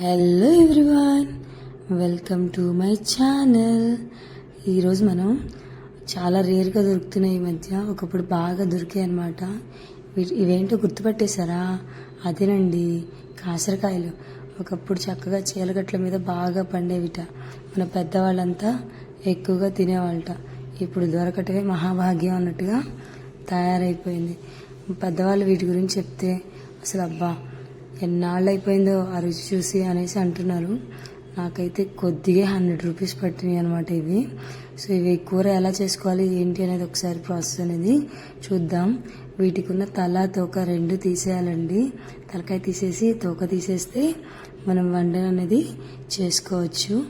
Hello everyone welcome to my channel ఈరోజు మనం చాలా రేర్గా దొరుకుతున్నాయి ఈ మధ్య. ఒకప్పుడు బాగా దొరికాయి అనమాట ఇవేంటో గుర్తుపట్టేశారా? అదేనండి కాసరకాయలు. ఒకప్పుడు చక్కగా చీలగట్ల మీద బాగా పండేవిట. మన పెద్దవాళ్ళంతా ఎక్కువగా తినేవాళ్ళట. ఇప్పుడు దొరకటమే మహాభాగ్యం అన్నట్టుగా తయారైపోయింది. పెద్దవాళ్ళు వీటి గురించి చెప్తే అసలు అబ్బా ఎన్నాళ్ళు అయిపోయిందో ఆ రుచి చూసి అనేసి అంటున్నారు. నాకైతే కొద్దిగా హండ్రెడ్ రూపీస్ పట్టినాయి అనమాట ఇవి. సో ఇవి కూర ఎలా చేసుకోవాలి ఏంటి అనేది ఒకసారి ప్రాసెస్ అనేది చూద్దాం. వీటికి ఉన్న తల తోక రెండు తీసేయాలండి. తలకాయ తీసేసి తోక తీసేస్తే మనం వండన అనేది చేసుకోవచ్చు.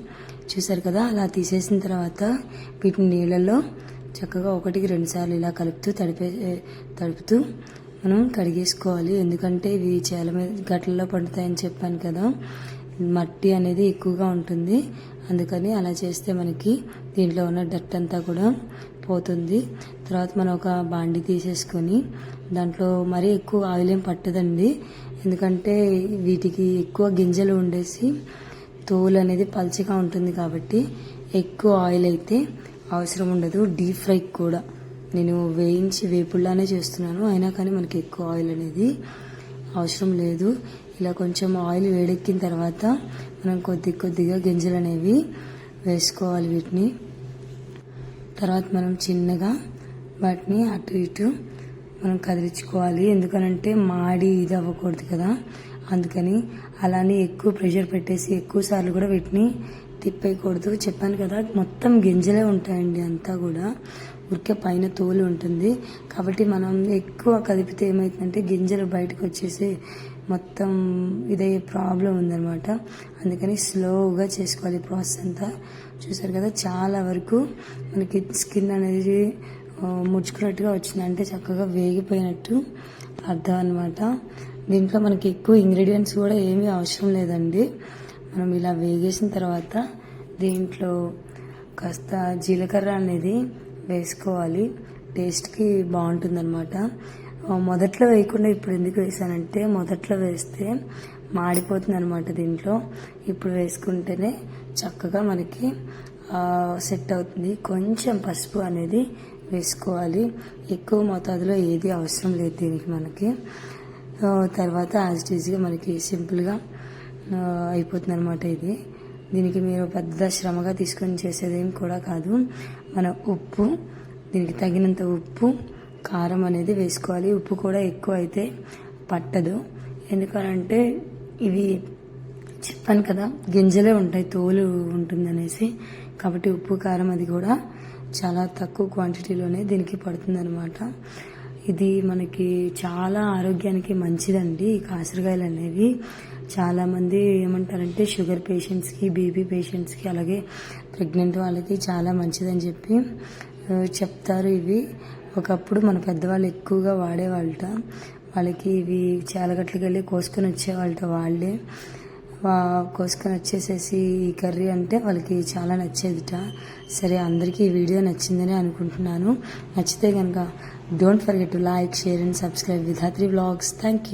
చూసారు కదా అలా తీసేసిన తర్వాత వీటిని నీళ్ళల్లో చక్కగా ఒకటికి రెండు సార్లు ఇలా కలుపుతూ తడిపే తడుపుతూ మనం కడిగేసుకోవాలి. ఎందుకంటే ఇవి చేల మీద గట్లలో పండుతాయని చెప్పాను కదా. మట్టి అనేది ఎక్కువగా ఉంటుంది. అందుకని అలా చేస్తే మనకి దీంట్లో ఉన్న డట్ అంతా కూడా పోతుంది. తర్వాత మనం ఒక బాండి తీసేసుకొని దాంట్లో మరీ ఎక్కువ ఆయిల్ ఏం పట్టదండి. ఎందుకంటే వీటికి ఎక్కువ గింజలు ఉండేసి తోలు అనేది పల్చగా ఉంటుంది కాబట్టి ఎక్కువ ఆయిల్ అయితే అవసరం ఉండదు. డీప్ ఫ్రై కూడా. నేను వేయించి వేపుల్లానే చేస్తున్నాను. అయినా కానీ మనకి ఎక్కువ ఆయిల్ అనేది అవసరం లేదు. ఇలా కొంచెం ఆయిల్ వేడెక్కిన తర్వాత మనం కొద్ది కొద్దిగా గింజలు అనేవి వేసుకోవాలి వీటిని. తర్వాత మనం చిన్నగా వాటిని అటు ఇటు మనం కదిలించుకోవాలి. ఎందుకనంటే మాడి ఇది అవ్వకూడదు కదా. అందుకని అలానే ఎక్కువ ప్రెషర్ పెట్టేసి ఎక్కువ సార్లు కూడా వీటిని తిప్పేయకూడదు. చెప్పాను కదా మొత్తం గింజలే ఉంటాయండి అంతా కూడా. ఉరికే పైన తోలు ఉంటుంది. కాబట్టి మనం ఎక్కువ కదిపితే ఏమవుతుందంటే గింజలు బయటకు వచ్చేసి మొత్తం ఇదే ప్రాబ్లం ఉందన్నమాట. అందుకని స్లోగా చేసుకోవాలి ప్రాసెస్ అంతా. చూసారు కదా చాలా వరకు మనకి స్కిన్ అనేది ముడుచుకున్నట్టుగా వచ్చిందంటే చక్కగా వేగిపోయినట్టు అర్థం అనమాట దీంట్లో మనకి ఎక్కువ ఇంగ్రీడియంట్స్ కూడా ఏమీ అవసరం లేదండి. మనం ఇలా వేగేసిన తర్వాత దీంట్లో కాస్త జీలకర్ర అనేది వేసుకోవాలి. టేస్ట్కి బాగుంటుందన్నమాట. మొదట్లో వేయకుండా ఇప్పుడు ఎందుకు వేసానంటే మొదట్లో వేస్తే మాడిపోతుంది అనమాట దీంట్లో. ఇప్పుడు వేసుకుంటేనే చక్కగా మనకి సెట్ అవుతుంది. కొంచెం పసుపు అనేది వేసుకోవాలి. ఎక్కువ మోతాదులో ఏది అవసరం లేదు దీనికి మనకి. తర్వాత యాజ్ ఈజ్గా మనకి సింపుల్గా అయిపోతుంది అనమాట ఇది. దీనికి మీరు పెద్ద శ్రమగా తీసుకొని చేసేదేం కూడా కాదు. మన ఉప్పు దీనికి తగినంత ఉప్పు కారం అనేది వేసుకోవాలి. ఉప్పు కూడా ఎక్కువ అయితే పట్టదు. ఎందుకనంటే ఇవి చెప్పాను కదా గింజలే ఉంటాయి తోలు ఉంటుందనేసి. కాబట్టి ఉప్పు కారం అది కూడా చాలా తక్కువ క్వాంటిటీలోనే దీనికి పడుతుంది అనమాట ఇది మనకి చాలా ఆరోగ్యానికి మంచిదండి. ఈ కాసరకాయలు అనేవి చాలామంది ఏమంటారంటే షుగర్ పేషెంట్స్కి బీపీ పేషెంట్స్కి అలాగే ప్రెగ్నెంట్ వాళ్ళకి చాలా మంచిదని చెప్పి చెప్తారు ఇవి. ఒకప్పుడు మన పెద్దవాళ్ళు ఎక్కువగా వాడేవాళ్ళట. వాళ్ళకి ఇవి చాలగట్లకి వెళ్ళి కోసుకొని వచ్చేవాళ్ళట వాళ్ళే. కోసుకొని వచ్చేసేసి ఈ కర్రీ అంటే వాళ్ళకి చాలా నచ్చేదిట. సరే అందరికీ ఈ వీడియో నచ్చిందని అనుకుంటున్నాను. నచ్చితే కనుక don't forget to like share and subscribe Vidhatri vlogs thank you